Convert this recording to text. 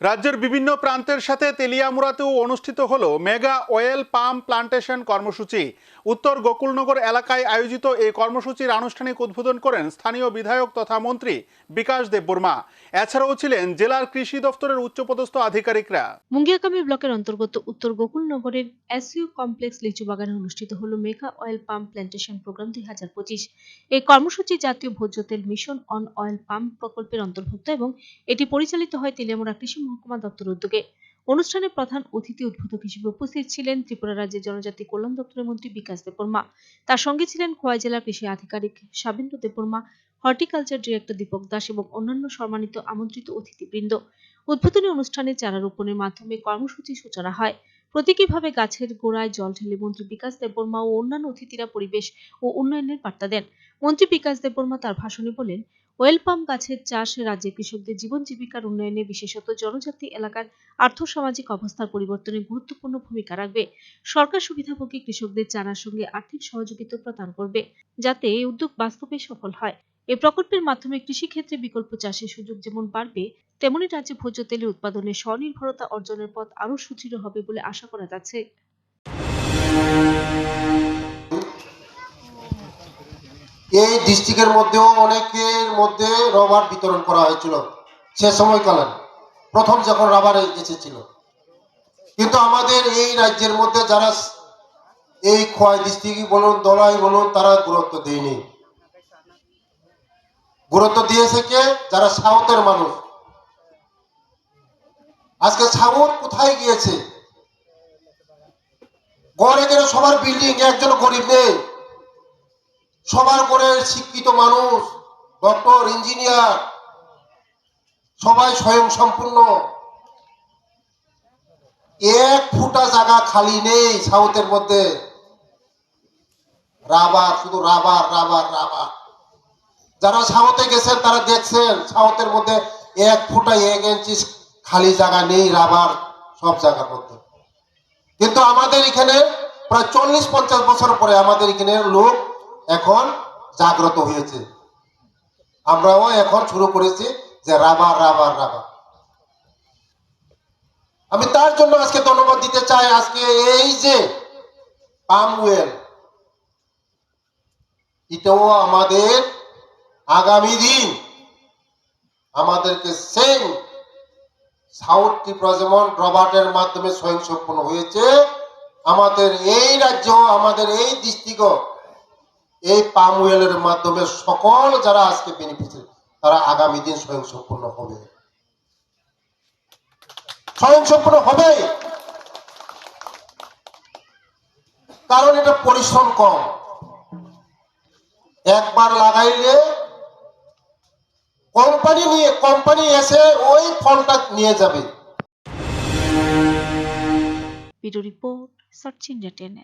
রাজ্যের বিভিন্ন প্রান্তের সাথে তেলিয়ামুড়াতেও অনুষ্ঠিত হল মেগা অয়েল পাম প্লান্টেশন কর্মসূচি। উত্তর গোকুলনগর এলাকায় আয়োজিত এই কর্মসূচির আনুষ্ঠানিক উদ্বোধন করেন স্থানীয় বিধায়ক তথা মন্ত্রী বিকাশ দেববর্মা। এছাড়াও ছিলেন জেলার কৃষি দপ্তরের উচ্চপদস্থ আধিকারিকরা। মুঙ্গিয়াকামী ব্লকের অন্তর্গত উত্তর গোকুলনগরের এসইউ কমপ্লেক্স লিচু বাগানে অনুষ্ঠিত হল মেগা অয়েল পাম্প প্ল্যান্টেশন প্রোগ্রাম দুই হাজার পঁচিশ। এই কর্মসূচি জাতীয় ভোজ্য তেল মিশন অন অয়েল পাম্প প্রকল্পের অন্তর্ভুক্ত এবং এটি পরিচালিত হয় তেলিয়ামুড়া কৃষি মহকুমা দপ্তর উদ্যোগে অনুষ্ঠানে প্রধান অতিথি উদ্বোধক হিসেবে উপস্থিত ছিলেন ত্রিপুরা রাজ্যের জনজাতি কল্যাণ দপ্তরের মন্ত্রী বিকাশ দেববর্মা। তার সঙ্গে ছিলেন খোয়াই জেলার কৃষি আধিকারিক সাবেন্দ্র দেববর্মা, হর্টিকালচার ডিরেক্টর দীপক দাস এবং অন্যান্য সম্মানিত আমন্ত্রিত অতিথিবৃন্দ। উদ্বোধনী অনুষ্ঠানে চারা রোপণের মাধ্যমে কর্মসূচি সূচনা হয়। প্রতীকীভাবে গাছের গোড়ায় জল ঢেলে মন্ত্রী বিকাশ দেববর্মা ও অন্যান্য অতিথিরা পরিবেশ ও উন্নয়নের বার্তা দেন। মন্ত্রী বিকাশ দেববর্মা তার ভাষণে বলেন ওয়েল পাম গাছের চাষ রাজ্যের কৃষকদের জীবন জীবিকার উন্নয়নে বিশেষত জনজাতি এলাকার আর্থসামাজিক অবস্থার পরিবর্তনে গুরুত্বপূর্ণ ভূমিকা রাখবে। সরকার সুবিধাভোগী কৃষকদের চারার সঙ্গে আর্থিক সহযোগিতা প্রদান করবে, যাতে এই উদ্যোগ বাস্তবে সফল হয়। এই প্রকল্পের মাধ্যমে কৃষিক্ষেত্রে বিকল্প চাষের সুযোগ যেমন বাড়বে, তেমনি রাজ্যে ভোজ্য তেলের উৎপাদনে স্বনির্ভরতা অর্জনের পথ আরও সুদৃঢ় হবে বলে আশা করা যাচ্ছে। এই ডিস্ট্রিক্টের মধ্যেও অনেকের মধ্যে রবার বিতরণ করা হয়েছিল সে সময়কালে প্রথম যখন রাবার এসেছিল। কিন্তু আমাদের এই রাজ্যের মধ্যে যারা এই খোয়াই ডিস্ট্রিক্ট বলুন, দলাই বলুন, তারা গুরুত্ব দেয়নি। গুরুত্ব দিয়েছে কে? যারা সাউথের মানুষ। আজকে সাউথ কোথায় গিয়েছে? গড়ে গেলে সবার বিল্ডিং একজন গরিব নেই সবার করে শিক্ষিত মানুষ, ডক্টর, ইঞ্জিনিয়ার, সবাই স্বয়ং সম্পূর্ণ। এক ফুটা জায়গা খালি নেই সাউথের মধ্যে। রাবার, শুধু রাবার রাবার রাবার। যারা সাউথে গেছেন, তারা দেখছেন সাউথের মধ্যে এক ফুটা এক ইঞ্চি খালি জায়গা নেই, রাবার সব জায়গার মধ্যে। কিন্তু আমাদের এখানে প্রায় চল্লিশ পঞ্চাশ বছর পরে আমাদের এখানে লোক এখন জাগ্রত হয়েছে। আমরাও এখন শুরু করেছি যে রাবার রাবার রাবার। আমি তার জন্য আজকে ধন্যবাদ দিতে চাই। আজকে এই যে পাম ওয়েল এটাও আমাদের আগামী দিন আমাদেরকে সেম সাউথটি ত্রিপুরা যেমন রবার্টের মাধ্যমে স্বয়ংসম্পূর্ণ হয়েছে। আমাদের এই রাজ্য, আমাদের এই ডিস্ট্রিক্ট এই পাম ওয়েলের মাধ্যমে সকল যারা আজকে বেনিফিসিয়ারি তারা আগামী দিন স্বয়ংসম্পূর্ণ হবে। স্বয়ংসম্পূর্ণ হবে। কারণ এটা পরিশ্রম কম। একবার লাগাইলে কোম্পানি নিয়ে কোম্পানি এসে ওই ফলটা নিয়ে যাবে। ভিডিও রিপোর্ট সার্চ টেনে